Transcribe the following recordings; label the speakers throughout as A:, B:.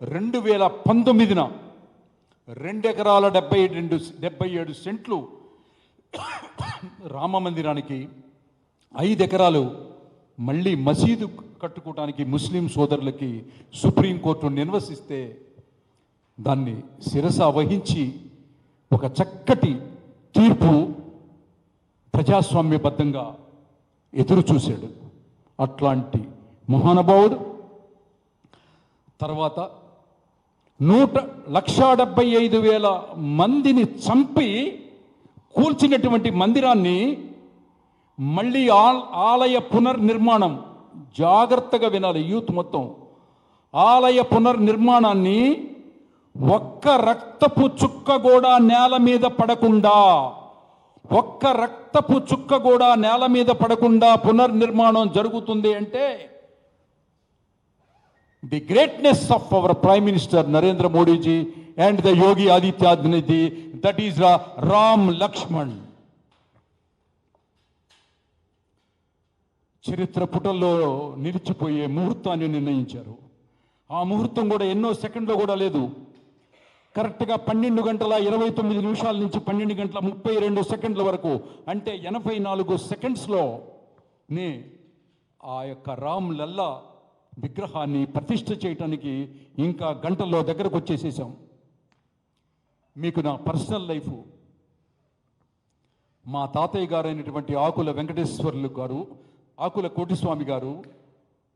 A: రెండు వేల పంతొమ్మిదిన రెండు ఎకరాల డెబ్బై రెండు డెబ్బై ఏడు సెంట్లు రామ మందిరానికి ఐదు ఎకరాలు మళ్ళీ మసీదు కట్టుకోవడానికి ముస్లిం సోదరులకి సుప్రీంకోర్టు నిర్వసిస్తే దాన్ని శిరస వహించి ఒక చక్కటి తీర్పు ప్రజాస్వామ్యబద్ధంగా ఎదురు చూశాడు. అట్లాంటి మహానుభావుడు తర్వాత నూట లక్షా డెబ్బై ఐదు వేల మందిని చంపి కూల్చినటువంటి మందిరాన్ని మళ్ళీ ఆల్- ఆలయ పునర్నిర్మాణం జాగ్రత్తగా వినాలి యూత్ మొత్తం. ఆలయ పునర్నిర్మాణాన్ని ఒక్క రక్తపు చుక్క కూడా నేల మీద పడకుండా ఒక్క రక్తపు చుక్క కూడా నేల మీద పడకుండా పునర్నిర్మాణం జరుగుతుంది అంటే the greatness of our prime minister Narendra మోడీజీ and the Yogi ఆదిత్యనాథ్జీ that is Ram Lakshman చరిత్ర పుటల్లో నిలిచిపోయే ముహూర్తాన్ని నిర్ణయించారు. ఆ ముహూర్తం కూడా ఎన్నో సెకండ్లో కూడా లేదు. కరెక్ట్గా పన్నెండు గంటల ఇరవై తొమ్మిది నిమిషాల నుంచి పన్నెండు గంటల ముప్పై రెండు సెకండ్ల వరకు అంటే ఎనభై నాలుగు సెకండ్స్లో నే ఆ యొక్క రామ్ లల్లా విగ్రహాన్ని ప్రతిష్ఠ చేయటానికి ఇంకా గంటల్లో దగ్గరకు వచ్చేసేసాం మీకు నా పర్సనల్ లైఫ్. మా తాతయ్య గారైనటువంటి ఆకుల వెంకటేశ్వర్లు గారు ఆకుల కోటిస్వామి గారు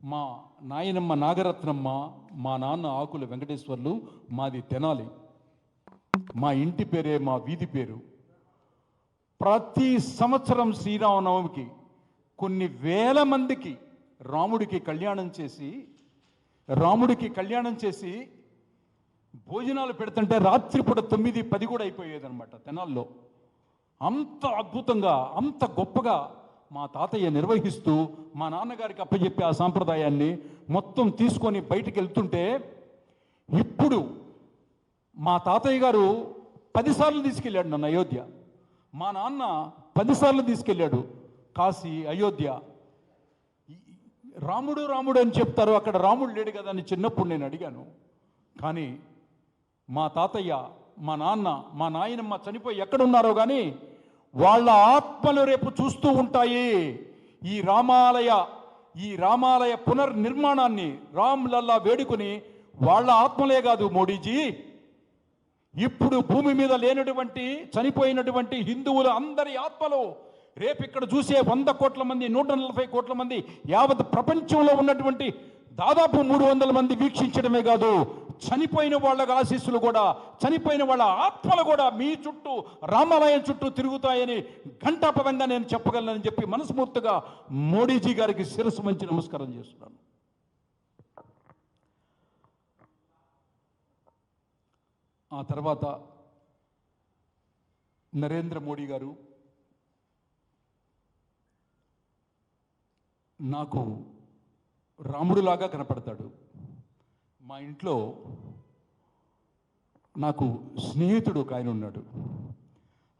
A: మా నాయనమ్మ నాగరత్నమ్మ మా నాన్న ఆకుల వెంకటేశ్వర్లు మాది తెనాలి. మా ఇంటి పేరే మా వీధి పేరు. ప్రతి సంవత్సరం శ్రీరామనవమికి కొన్ని వేల మందికి రాముడికి కళ్యాణం చేసి రాముడికి కళ్యాణం చేసి భోజనాలు పెడుతుంటే రాత్రిపూట తొమ్మిది పది కూడా అయిపోయేదనమాట తెనాల్లో. అంత అద్భుతంగా అంత గొప్పగా మా తాతయ్య నిర్వహిస్తూ మా నాన్నగారికి అప్పచెప్పి ఆ సాంప్రదాయాన్ని మొత్తం తీసుకొని బయటికి వెళ్తుంటే ఇప్పుడు మా తాతయ్య గారు పదిసార్లు తీసుకెళ్ళాడు నన్ను అయోధ్య. మా నాన్న పదిసార్లు తీసుకెళ్ళాడు కాశీ అయోధ్య. రాముడు రాముడు అని చెప్తారు. అక్కడ రాముడు లేడు కదా అని చిన్నప్పుడు నేను అడిగాను. కానీ మా తాతయ్య మా నాన్న మా నాయనమ్మ చనిపోయి ఎక్కడున్నారో కానీ వాళ్ళ ఆత్మలు రేపు చూస్తూ ఉంటాయి. ఈ రామాలయ ఈ రామాలయ పునర్నిర్మాణాన్ని రామ్ వేడుకుని వాళ్ళ ఆత్మలే కాదు మోడీజీ. ఇప్పుడు భూమి మీద లేనటువంటి చనిపోయినటువంటి హిందువుల అందరి ఆత్మలు రేపు ఇక్కడ చూసే వంద కోట్ల మంది నూట నలభై కోట్ల మంది యావత్ ప్రపంచంలో ఉన్నటువంటి దాదాపు మూడు వందల మంది వీక్షించడమే కాదు చనిపోయిన వాళ్ళ ఆశీస్సులు కూడా చనిపోయిన వాళ్ళ ఆత్మలు కూడా మీ చుట్టూ రామాలయం చుట్టూ తిరుగుతాయని ఘంటాపదంగా నేను చెప్పగలనని చెప్పి మనస్ఫూర్తిగా మోడీజీ గారికి శిరస్సు మంచి నమస్కారం చేస్తున్నాను. ఆ తర్వాత నరేంద్ర మోడీ గారు నాకు రాముడులాగా కనపడతాడు. మా ఇంట్లో నాకు స్నేహితుడు ఒక ఆయన ఉన్నాడు.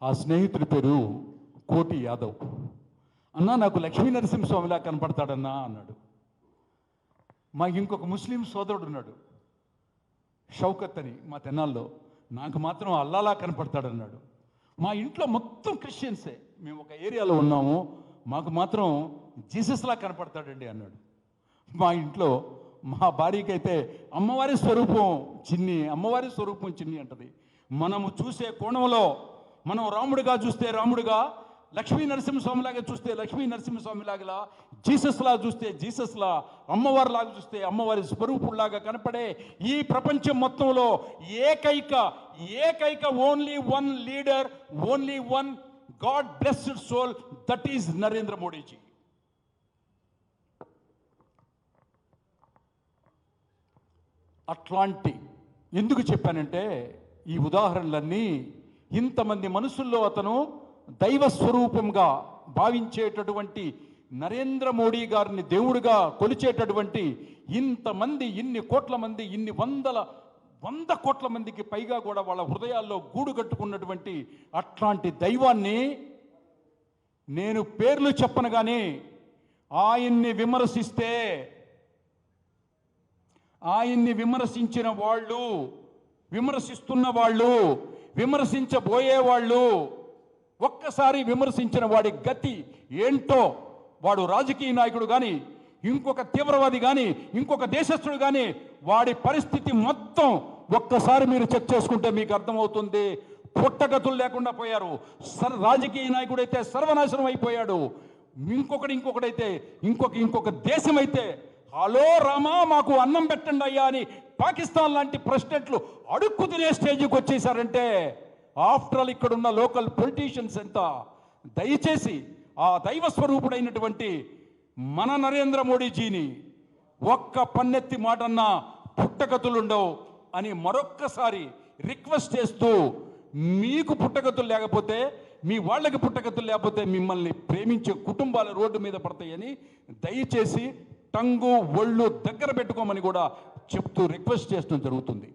A: ఆ స్నేహితుడి పేరు కోటి యాదవ్. అన్నా నాకు లక్ష్మీ నరసింహస్వామిలా కనపడతాడన్నా అన్నాడు. మాకు ఇంకొక ముస్లిం సోదరుడు ఉన్నాడు. షౌకత్ అని మా తెనాల్లో. నాకు మాత్రం అల్లాలా కనపడతాడన్నాడు. మా ఇంట్లో మొత్తం క్రిస్టియన్సే. మేము ఒక ఏరియాలో ఉన్నాము. మాకు మాత్రం జీసస్లా కనపడతాడండి అన్నాడు. మా ఇంట్లో మా భార్యకి అయితే అమ్మవారి స్వరూపం చిన్ని అమ్మవారి స్వరూపం చిన్ని అంటది. మనము చూసే కోణంలో మనం రాముడిగా చూస్తే రాముడిగా లక్ష్మీ నరసింహస్వామిలాగా చూస్తే లక్ష్మీ నరసింహస్వామిలాగా జీసస్లా చూస్తే జీసస్లా అమ్మవారిలాగా చూస్తే అమ్మవారి స్వరూపులాగా కనపడే ఈ ప్రపంచం మొత్తంలో ఏకైక ఏకైక only one leader only one God blessed soul that is Narendra Modiji. అట్లాంటి ఎందుకు చెప్పానంటే ఈ ఉదాహరణలన్నీ ఇంతమంది మనసుల్లో అతను దైవ స్వరూపంగా భావించేటటువంటి నరేంద్ర మోడీ గారిని దేవుడిగా కొలిచేటటువంటి ఇంతమంది ఇన్ని కోట్ల మంది ఇన్ని వందల వంద కోట్ల మందికి పైగా కూడా వాళ్ళ హృదయాల్లో గూడు కట్టుకున్నటువంటి అట్లాంటి దైవాన్ని నేను పేర్లు చెప్పను కానీ ఆయన్ని విమర్శిస్తే ఆయన్ని విమర్శించిన వాళ్ళు విమర్శిస్తున్న వాళ్ళు విమర్శించబోయే వాళ్ళు ఒక్కసారి విమర్శించిన వాడి గతి ఏంటో వాడు రాజకీయ నాయకుడు కానీ ఇంకొక తీవ్రవాది కానీ ఇంకొక దేశస్థుడు కానీ వాడి పరిస్థితి మొత్తం ఒక్కసారి మీరు చెక్ చేసుకుంటే మీకు అర్థమవుతుంది. పుట్టగతులు లేకుండా పోయారు. సర్ రాజకీయ నాయకుడైతే సర్వనాశనం అయిపోయాడు. ఇంకొకటి ఇంకొకడైతే ఇంకొక ఇంకొక దేశం అయితే హలో రామా మాకు అన్నం పెట్టండి అయ్యా అని పాకిస్తాన్ లాంటి ప్రెసిడెంట్లు అడుక్కు తినే స్టేజ్కి వచ్చేసారంటే ఆఫ్టర్ ఆల్ ఇక్కడున్న లోకల్ పొలిటీషియన్స్ ఎంత? దయచేసి ఆ దైవ స్వరూపుడైనటువంటి మన నరేంద్ర మోడీజీని ఒక్క పన్నెత్తి మాటన్నా పుట్టగతులుండవు అని మరొక్కసారి రిక్వెస్ట్ చేస్తూ మీకు పుట్టగతులు లేకపోతే మీ వాళ్ళకి పుట్టగతులు లేకపోతే మిమ్మల్ని ప్రేమించే కుటుంబాలు రోడ్డు మీద పడతాయని దయచేసి టంగు ఒళ్ళు దగ్గర పెట్టుకోమని కూడా చెప్తూ రిక్వెస్ట్ చేస్తూ జరుగుతుంది.